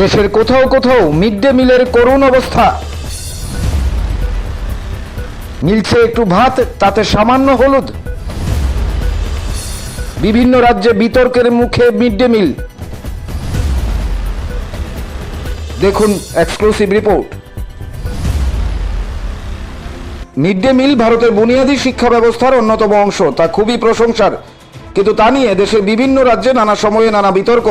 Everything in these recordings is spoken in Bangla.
দেশের কোথাও কোথাও মিড ডে মিলের করুণ অবস্থা। মিলছে একটু ভাত, তাতে সামান্য হলুদ। বিভিন্ন রাজ্যে বিতর্কের মুখে মিড ডে মিল। দেখুন exclusive report. Mid day meal ভারতের বুনিয়াদী শিক্ষা ব্যবস্থার অন্যতম অংশ, তা খুবই প্রশংসার। কিন্তু তা নিয়ে দেশের বিভিন্ন রাজ্যে নানা সময়ে নানা বিতর্ক,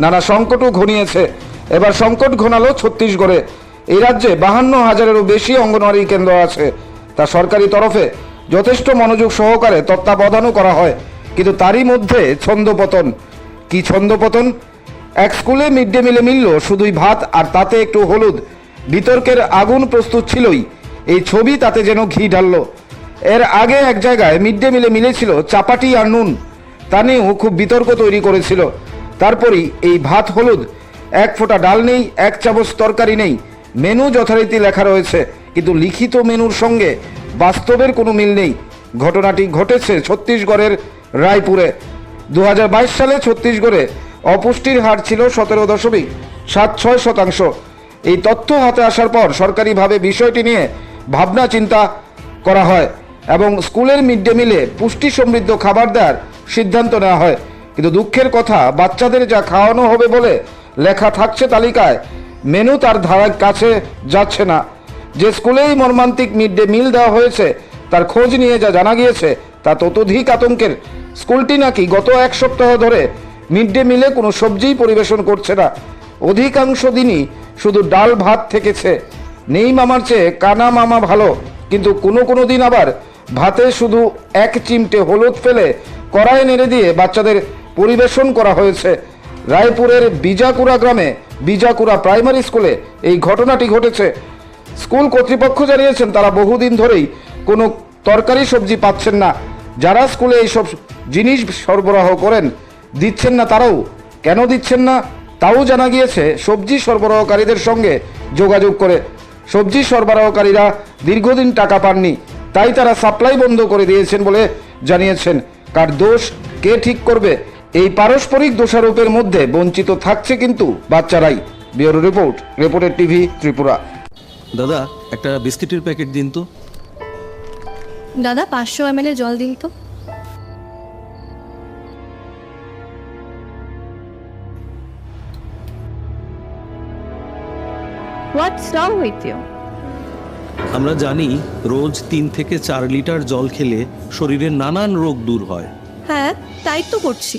নানা সংকটও ঘনিয়েছে। এবার সংকট ঘনালো ছত্তিশগড়ে। এই রাজ্যে বাহান্ন হাজারেরও বেশি অঙ্গনওয়াড়ি কেন্দ্র আছে। তা সরকারি তরফে যথেষ্ট মনোযোগ সহকারে তত্ত্বাবধানও করা হয়। কিন্তু তারই মধ্যে ছন্দপতন। কি ছন্দপতন? এক স্কুলে মিড ডে মিলে মিলল শুধুই ভাত আর তাতে একটু হলুদ। বিতর্কের আগুন প্রস্তুত ছিলই। এই ছবি তাতে যেন ঘি ঢাললো। এর আগে এক জায়গায় মিড ডে মিলে মিলেছিল চাপাটি আর নুন। তা নিয়েও খুব বিতর্ক তৈরি করেছিল। তারপরই এই ভাত হলুদ এক ফোঁটা ডাল নেই, এক চামচ তরকারি নেই। মেনু যথারীতি লেখা রয়েছে, কিন্তু লিখিত মেনুর সঙ্গে বাস্তবের কোনো মিল নেই। ঘটনাটি ঘটেছে ছত্তিশগড়ের রায়পুরে। দু হাজার বাইশ সালে ছত্তিশগড়ে অপুষ্টির হার ছিল সতেরো দশমিক সাত ছয় শতাংশ। এই তথ্য হাতে আসার পর সরকারিভাবে বিষয়টি নিয়ে ভাবনা চিন্তা করা হয় এবং স্কুলের মিড ডে মিলে পুষ্টি সমৃদ্ধ খাবার দেওয়ার সিদ্ধান্ত নেওয়া হয়। কিন্তু দুঃখের কথা, বাচ্চাদের যা খাওয়ানো হবে বলে লেখা থাকছে তালিকায়। মেনু তার ধারার কাছে যাচ্ছে না। যে স্কুলেই মর্মান্তিক মিড ডে মিল দেওয়া হয়েছে, তার খোঁজ নিয়ে যা জানা গিয়েছে, তা ততোধিক আতঙ্কের। স্কুলটি নাকি গত এক সপ্তাহ ধরে মিড ডে মিলে কোনো সবজিই পরিবেশন করছে না। অধিকাংশ দিনই শুধু ডাল ভাত থেকেছে। নেই মামার চেয়ে, কানা মামা ভালো, কিন্তু কোনো কোনো দিন আবার ভাতে শুধু এক চিমটে হলুদ ফেলে কড়াই নেড়ে দিয়ে বাচ্চাদের পরিবেশন করা হয়েছে। রায়পুরের বিজাকুড়া গ্রামে বিজাকুড়া প্রাইমারি স্কুলে এই ঘটনাটি ঘটেছে। স্কুল কর্তৃপক্ষ জানিয়েছেন, তারা বহুদিন ধরেই কোনো তরকারি সবজি পাচ্ছেন না। যারা স্কুলে এইসব জিনিস সরবরাহ করেন, দিচ্ছেন না তারাও। কেন দিচ্ছেন না? তাও জানা গিয়েছে, সবজি সরবরাহকারীদের সঙ্গে যোগাযোগ করে। সবজি সরবরাহকারীরা দীর্ঘদিন টাকা পাননি, তাই তারা সাপ্লাই বন্ধ করে দিয়েছেন বলে জানিয়েছেন। কার দোষ? কে ঠিক করবে? এই পারস্পরিক দোষারোপের মধ্যে বঞ্চিত থাকছে কিন্তু বাচ্চারাই। ব্যুরো রিপোর্ট রিপোর্টের টিভি ত্রিপুরা। দাদা একটা বিস্কিটের প্যাকেট দিন তো। দাদা পাঁচশো এম জল দিন তো। হোয়াটস রং উইথ ইউ আমরা জানি রোজ তিন থেকে চার লিটার জল খেলে শরীরের নানান রোগ দূর হয়। হ্যাঁ তাই তো করছি।